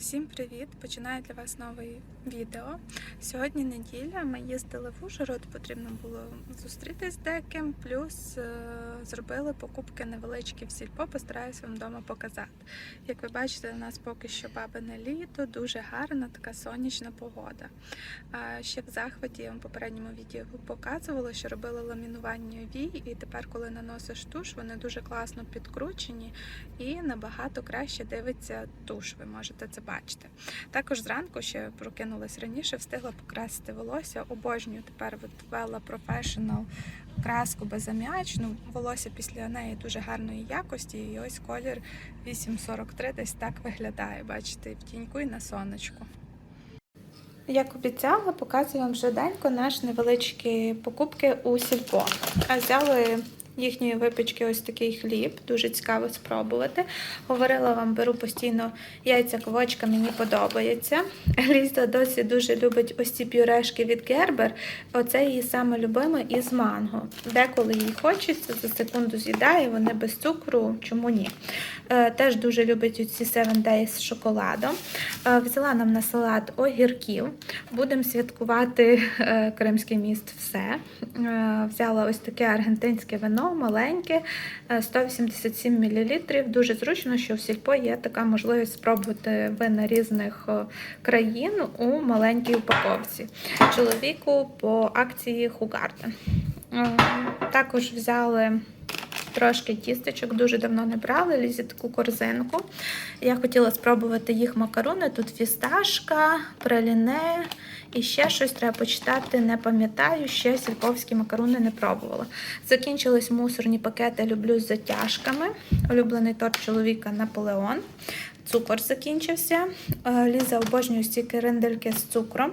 Всім привіт! Починаю для вас нове відео. Сьогодні неділя. Ми їздили в Ужгород, потрібно було зустрітись з деким, плюс е, зробили покупки невеличкі в сільпо. Постараюсь вам вдома показати. Як ви бачите, у нас поки що бабине літо, дуже гарна, така сонячна погода. Ще в захваті я вам попередньому відео показувала, що робили ламінування вій, і тепер, коли наносиш туш, вони дуже класно підкручені і набагато краще дивиться туш. Ви можете це бачити. Також зранку ще прокинулась раніше, встигла покрасити волосся. Обожнюю тепер Vela Professional краску безаміачну. Волосся після неї дуже гарної якості. І ось колір 843 десь так виглядає. Бачите, в тіньку і на сонечку. Як обіцяла, показую вам швиденько наші невеличкі покупки у сільпо. А Взяли їхньої випічки ось такий хліб, дуже цікаво спробувати. Говорила вам, беру постійно яйця ковочка, мені подобається. Ліза досі дуже любить ось ці пюрешки від Гербер. Оце її саме любиме із манго. Деколи їй хочеться, за секунду з'їдає, вони без цукру, чому ні. Е, Теж дуже любить ці 7 Days з шоколадом. Е, Взяла нам на салат огірків. Будемо святкувати е, Кримський міст все. Взяла ось таке аргентинське вино, маленьке, е, 187 мл. Дуже зручно, що в сільпо є така можливість спробувати вина різних е, країн у маленькій упаковці. Чоловіку по акції Хугарден. Е, Також взяли. Трошки тістечок дуже давно не брали, лізі таку корзинку. Я хотіла спробувати їх макарони. Тут фісташка, праліне і ще щось треба почитати. Не пам'ятаю, ще сільповські макарони не пробувала. Закінчились мусорні пакети. Люблю з затяжками. Улюблений торт чоловіка Наполеон. Цукор закінчився. Е, Ліза обожнює ці керендельки з цукром.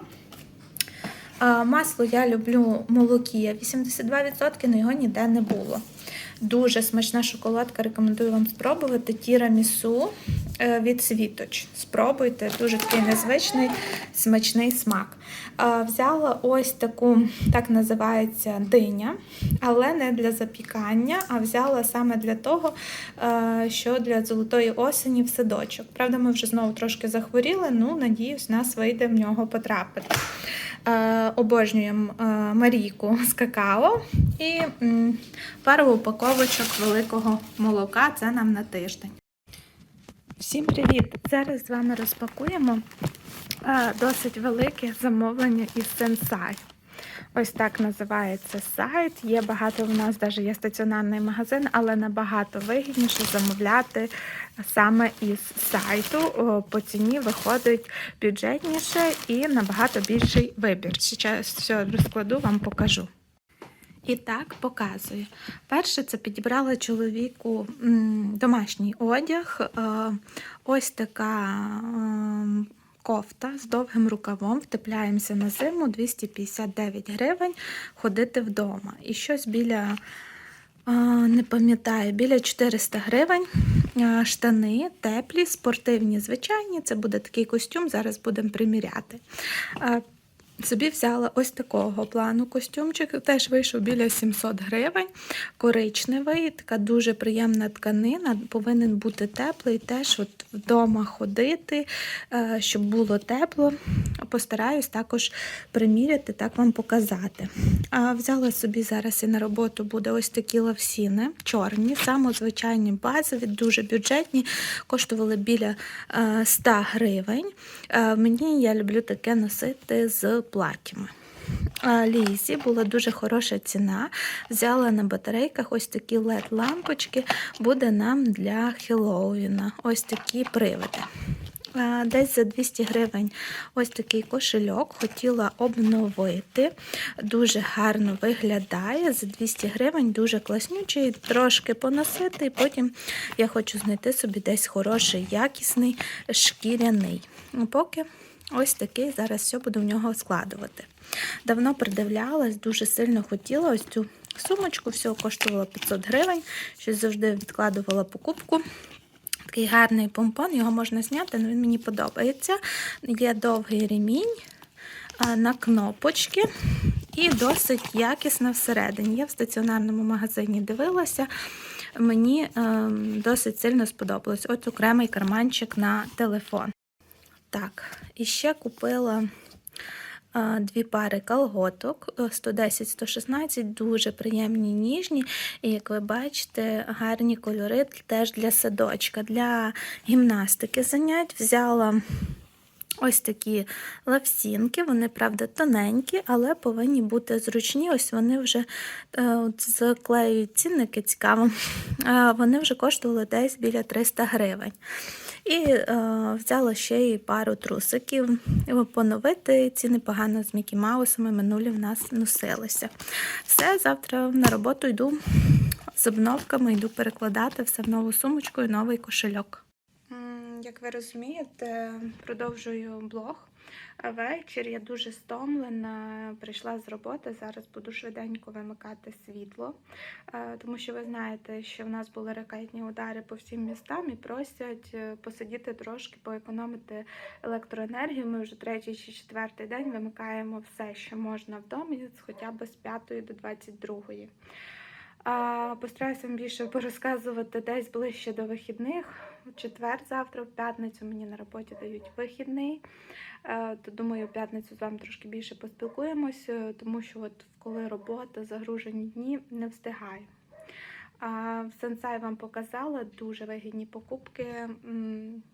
Масло я люблю молокія 82%, але його ніде не було. Дуже смачна шоколадка, рекомендую вам спробувати. Тірамісу від Світоч. Спробуйте, дуже такий незвичний смачний смак. Взяла ось таку, так називається диня, але не для запікання, а взяла саме для того, е, що для золотої осені в садочок. Правда, ми вже знову трошки захворіли, ну, надіюсь, нас вийде в нього потрапити. Е, Обожнюємо е, Марійку з какао і пару упаковочок великого молока. Це нам на тиждень. Всім привіт! Зараз з вами розпакуємо е, досить велике замовлення із Sensai. Ось так називається сайт. Є багато в нас, навіть є стаціонарний магазин, але набагато вигідніше замовляти саме із сайту. По ціні виходить бюджетніше і набагато більший вибір. Зараз все розкладу, вам покажу. І так показую. Перше, це підібрала чоловіку домашній одяг. Е, Ось така ем, кофта з довгим рукавом. Втепляємося на зиму 259 гривень ходити вдома. І щось біля. Не пам'ятаю, біля 400 гривень штани теплі, спортивні, звичайні. Це буде такий костюм, зараз будемо приміряти. Собі взяла ось такого плану костюмчик, теж вийшов біля 700 гривень, коричневий, така дуже приємна тканина, повинен бути теплий, теж от вдома ходити, е, щоб було тепло. Постараюсь також приміряти, так вам показати. А Взяла собі зараз і на роботу буде ось такі лавсіни, чорні, самозвичайні базові, дуже бюджетні, коштували біля е, 100 гривень. Е, Мені я люблю таке носити з платтями. Лізі була дуже хороша ціна. Взяла на батарейках ось такі LED-лампочки, буде нам для Хеллоуіна. Ось такі привиди. Десь за 200 гривень ось такий кошельок хотіла обновити. Дуже гарно виглядає. За 200 гривень дуже класнючий, трошки поносити, і потім я хочу знайти собі десь хороший, якісний, шкіряний. Ну, Поки ось такий, зараз все буду в нього складувати. Давно придивлялась, дуже сильно хотіла ось цю сумочку, всього коштувала 500 гривень, щось завжди відкладувала покупку. Такий гарний помпон, його можна зняти, але він мені подобається. Є довгий ремінь на кнопочки і досить якісна всередині. Я в стаціонарному магазині дивилася, мені ем, досить сильно сподобалось. Ось окремий карманчик на телефон. Так, і ще купила дві пари колготок е, 110-116, дуже приємні, ніжні. І як ви бачите, гарні кольори теж для садочка, для гімнастики занять. Взяла ось такі лавсінки. Вони, правда, тоненькі, але повинні бути зручні. Ось вони вже е, от заклеюють цінники цікаво. Е, Вони вже коштували десь біля 300 гривень. І е, взяла ще й пару трусиків. Поновити ці непогано з Мікі Маусами минулі в нас носилися. Все, завтра на роботу йду з обновками, йду перекладати все в нову сумочку і новий кошельок. Як ви розумієте, продовжую блог. Вечір я дуже стомлена. Прийшла з роботи. Зараз буду швиденько вимикати світло, тому що ви знаєте, що в нас були ракетні удари по всім містам і просять е, посидіти трошки, поекономити електроенергію. Ми вже третій чи четвертий день вимикаємо все, що можна в домі, хоча б з 5 до 22. Постараюся вам більше порозказувати десь ближче до вихідних. В четвер, завтра, в п'ятницю мені на роботі дають вихідний. Е, То думаю, в п'ятницю з вами трошки більше поспілкуємося, тому що от коли робота, загружені дні, не встигаю. В Сенсай вам показала дуже вигідні покупки.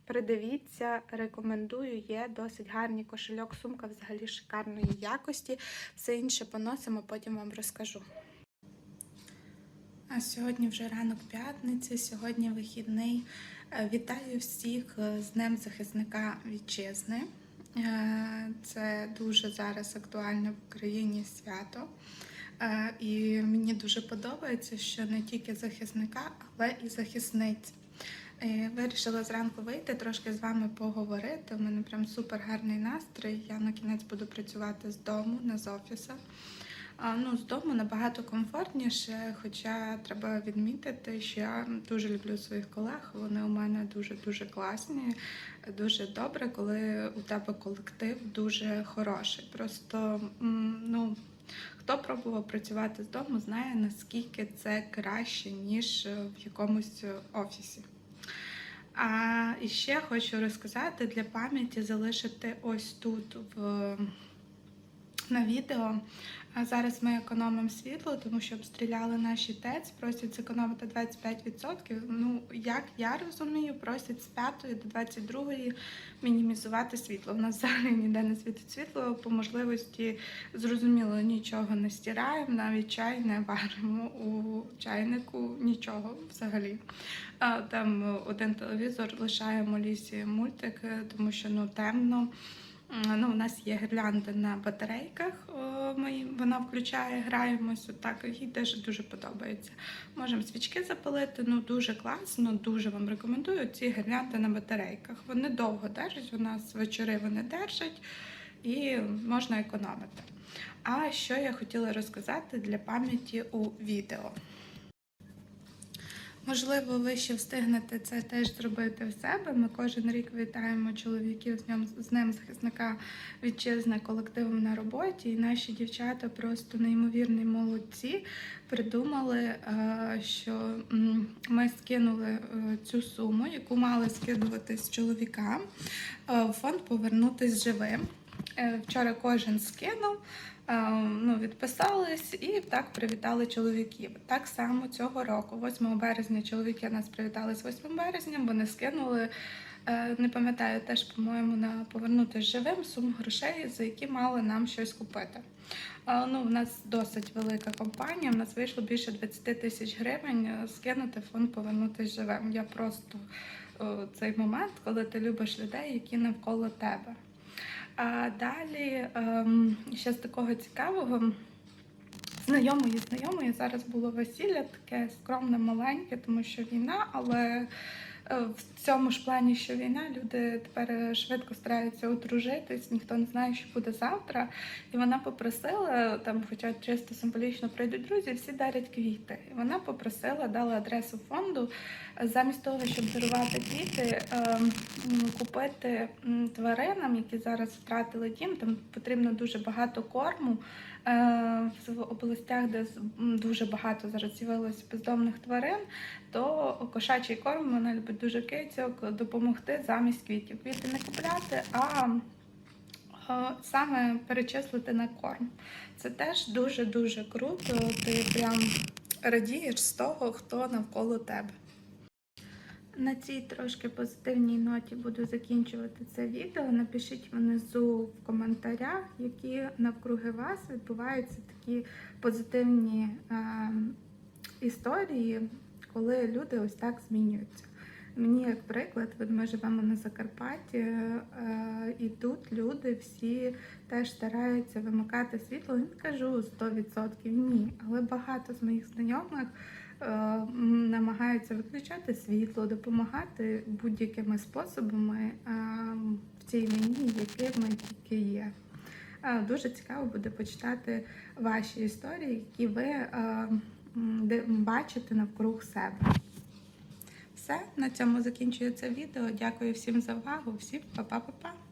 Придивіться, рекомендую. Є досить гарний кошельок, сумка взагалі шикарної якості. Все інше поносимо, потім вам розкажу. А сьогодні вже ранок п'ятниці, сьогодні вихідний. Е, Вітаю всіх е, з Днем захисника вітчизни. Е, Це дуже зараз актуальне в Україні свято. І мені дуже подобається, що не тільки захисника, але і захисниць. Вирішила зранку вийти, трошки з вами поговорити. У мене прям супер гарний настрій. Я на кінець буду працювати з дому, не з офісу. Ну, з дому набагато комфортніше, хоча треба відмітити, що я дуже люблю своїх колег. Вони у мене дуже дуже класні, дуже добре, коли у тебе колектив дуже хороший. Просто ну. Хто пробував працювати з дому, знає наскільки це краще, ніж в якомусь офісі. А і ще хочу розказати для пам'яті залишити ось тут в на відео. А зараз ми економимо світло, тому що обстріляли наші ТЕЦ, просять зекономити 25%. Ну, як я розумію, просять з 5 до 22 мінімізувати світло. У нас взагалі ніде не світить світло, по можливості зрозуміло, нічого не стираємо, навіть чай не варимо у чайнику, нічого взагалі. Там один телевізор лишаємо лісі мультик, е, тому що ну темно. Ну, у нас є гірлянда на батарейках. Ми, вона включає, граємось отак. Їй теж дуже подобається. Можемо свічки запалити. Ну дуже класно, дуже вам рекомендую ці гірлянди на батарейках. Вони довго держать. У нас вечори вони держать і можна економити. А що я хотіла розказати для пам'яті у відео? Можливо, ви ще встигнете це теж зробити в себе. Ми кожен рік вітаємо чоловіків з днем з Днем захисника вітчизни колективом на роботі. І наші дівчата просто неймовірні молодці. Придумали, е, що ми скинули е, цю суму, яку мали скидувати з чоловікам, е, фонд повернутись живим. Вчора кожен скинув. Е, ну, відписались і так привітали чоловіків. Так само цього року, 8 березня, чоловіки нас привітали з 8 березня, вони скинули, е, не пам'ятаю, теж, по-моєму, на повернутися живим суму грошей, за які мали нам щось купити. Е, Ну, в нас досить велика компанія, в нас вийшло більше 20 тисяч гривень е, скинути фонд повернутися живим. Я просто цей момент, коли ти любиш людей, які навколо тебе. А далі ем, ще з такого цікавого. Знайомої знайомої зараз було весілля, таке скромне, маленьке, тому що війна, але в цьому ж плані, що війна, люди тепер швидко стараються одружитись, ніхто не знає, що буде завтра. І вона попросила, там, хоча чисто символічно прийдуть друзі, всі дарять квіти. І вона попросила, дала адресу фонду, е, замість того, щоб дарувати квіти, купити тваринам, які зараз втратили дім. Там потрібно дуже багато корму. Е, В областях, де дуже багато зараз з'явилося бездомних тварин, то кошачий корм вона любить дуже кицьок, допомогти замість квітів. Квіти не купляти, а е, саме перечислити на корм. Це теж дуже-дуже круто. Ти прям радієш з того, хто навколо тебе. На цій трошки позитивній ноті буду закінчувати це відео. Напишіть внизу в коментарях, які навкруги вас відбуваються такі позитивні е, історії, коли люди ось так змінюються. Мені, як приклад, ми живемо на Закарпатті, е, і тут люди всі теж стараються вимикати світло. Не кажу 100% ні, але багато з моїх знайомих намагаються виключати світло, допомагати будь-якими способами е, в цій війні, якими тільки є. Е, Дуже цікаво буде почитати ваші історії, які ви е, бачите навкруг себе. Все, на цьому закінчується відео. Дякую всім за увагу. Всім па-па-па-па.